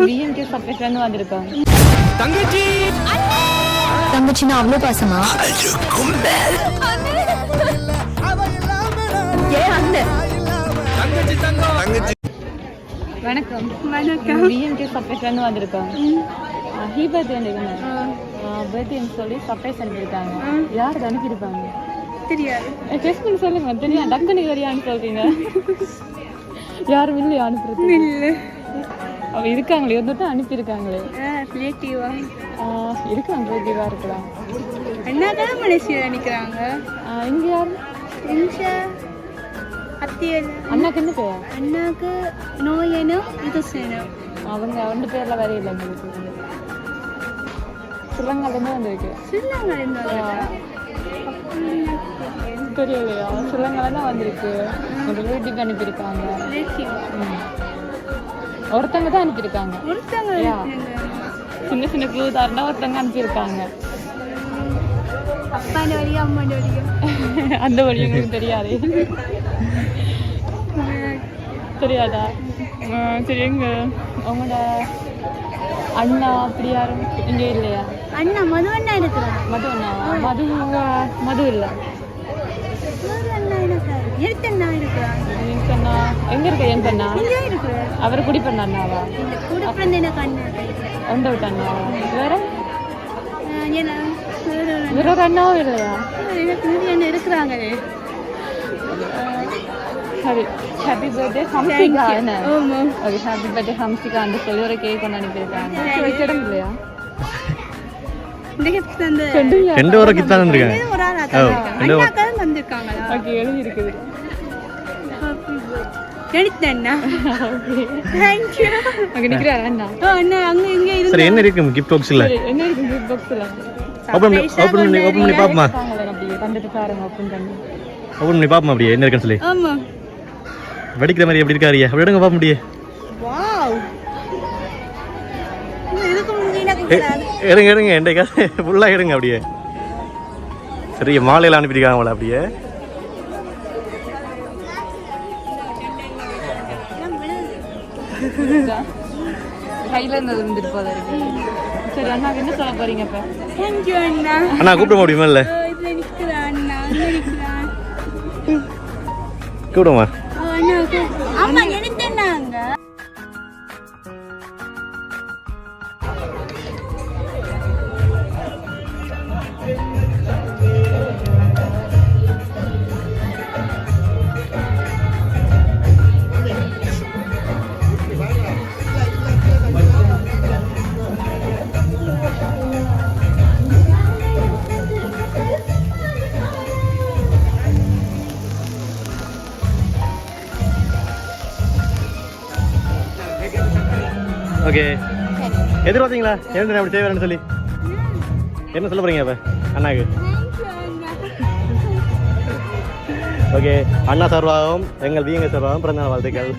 PMK சப்ரேஷன் வந்திருக்காங்க தங்கச்சின்னா அவ்வளோ பாசமா ஏன் அண்ணன் வணக்கம் வணக்கம் டிஎம்கே சப்ரேஷன் வந்திருக்காங்க ஹீ பர்த்டே வந்துருக்காங்க பர்த்டேன்னு சொல்லி சர்ப்ரைஸ் அனுப்பியிருக்காங்க யார் அனுப்பியிருப்பாங்க தெரியாது டெஸ்ட் பண்ணி சொல்லுங்க தெரியும் டக்குன்னு வரியான்னு சொல்றீங்க யாரும் இல்லையா அனுப்புறது இல்லை அவ இருக்காங்களே வந்துட்டு அனுப்பியிருக்காங்களே. ரிலேட்டிவா ஆஹ் இருக்கலாம் ரிலேட்டிவா இருக்கலாம் அண்ணா தான் மலேசியா நிற்கிறாங்க இங்க யாரு? இன்ஷா அத்தியல். அண்ணாக்கு என்ன பேர்? அண்ணாக்கு நோயனோ இது சேனம் அவங்க அவண்டு பேர்ல வேற இல்லை எங்களுக்கு சிலங்காலேருந்து வந்திருக்கு. சில்லாங்க தெரியலையா? சிலங்கால தான் வந்திருக்கு ரிலேட்டிவ் அனுப்பியிருக்காங்க. ஒருத்தங்க தான் அனுப்பியிருக்காங்க ஒருத்தவங்க யா. சின்ன சின்ன க்ளூ தரண்டா ஒருத்தங்க அனுப்பியிருக்காங்க அப்பாண்ட வழியா அம்மாண்ட வழியா அந்த வழி எங்களுக்கு தெரியாது தெரியாதா ஆ, சரி எங்க உங்களோட அண்ணா அப்படி யாரும் இங்கே இல்லையா அண்ணா மது அண்ணா இருக்கிறாங்க மது அண்ணாவா மது மது இல்லை மது அண்ணா இருக்கிறாரு எழுத்து அண்ணா அண்ணா எங்க இருக்க என் இருக்கிறார் அவர் குடி பண்ண அண்ணாவா? ஒண்ட விட்ட அண்ணாவா? வேற? வேற ஒரு அண்ணாவும் இல்லையா? இருக்கிறாங்களே சரி happy birthday Hamsika okay happy birthday Hamsika அந்த சொல்லி ஒரு கேக் கொண்டு அனுப்பியிருக்காங்க. இல்லையா ரெண்டு ஒரு கித்தான் இருக்காங்க ஒரு வந்திருக்காங்களா ஓகே எழுதி இருக்குது எழுத்து அண்ணா தேங்க்யூ அங்கே நிற்கிறாரு அண்ணா. ஓ அண்ணா அங்க இங்க இருந்து சரி என்ன இருக்கு கிஃப்ட் பாக்ஸ்ல சரி என்ன இருக்கு கிஃப்ட் பாக்ஸில் ஓப்பன் பண்ணி ஓப்பன் பண்ணி பாப்போமா தந்துட்டு பாருங்க ஓப்பன் பண்ணி. பாப்போமா அப்படியே என்ன இருக்குன்னு சொல்லி. ஆமா. வெடிக்கிற மாதிரி எப்படி இருக்காரியா அப்படி எடுங்க பாப்ப முடியே வாவ் எடுங்க எடுங்க என்கிட்ட ஃபுல்லாக எடுங்க அப்படியே. சரி மாலையில் அனுப்பியிருக்காங்க அவளை அப்படியே. கையில் இருந்தது இருந்துட்டு போதா இருக்கு சரி அண்ணாக்கு என்ன சொல்ல போறீங்க இப்போ தேங்க்யூ அண்ணா அண்ணா கூப்பிட முடியுமா இல்லை ஓ, இதுல நிக்கிறா அண்ணா அங்க நிக்கிறா கூப்பிடுமா ஓ அண்ணா கூப்பிடு. ஆமா ஓகே. எதிர்பார்த்தீங்களா? என்ன அப்படி செய்வேன்னு சொல்லி. என்ன சொல்ல போறீங்க அப்போ? அண்ணாக்கு. ஓகே அண்ணா. சார்பாகவும் எங்கள் விஎங்க சார்பாகவும் பிறந்தநாள் வாழ்த்துக்கள்.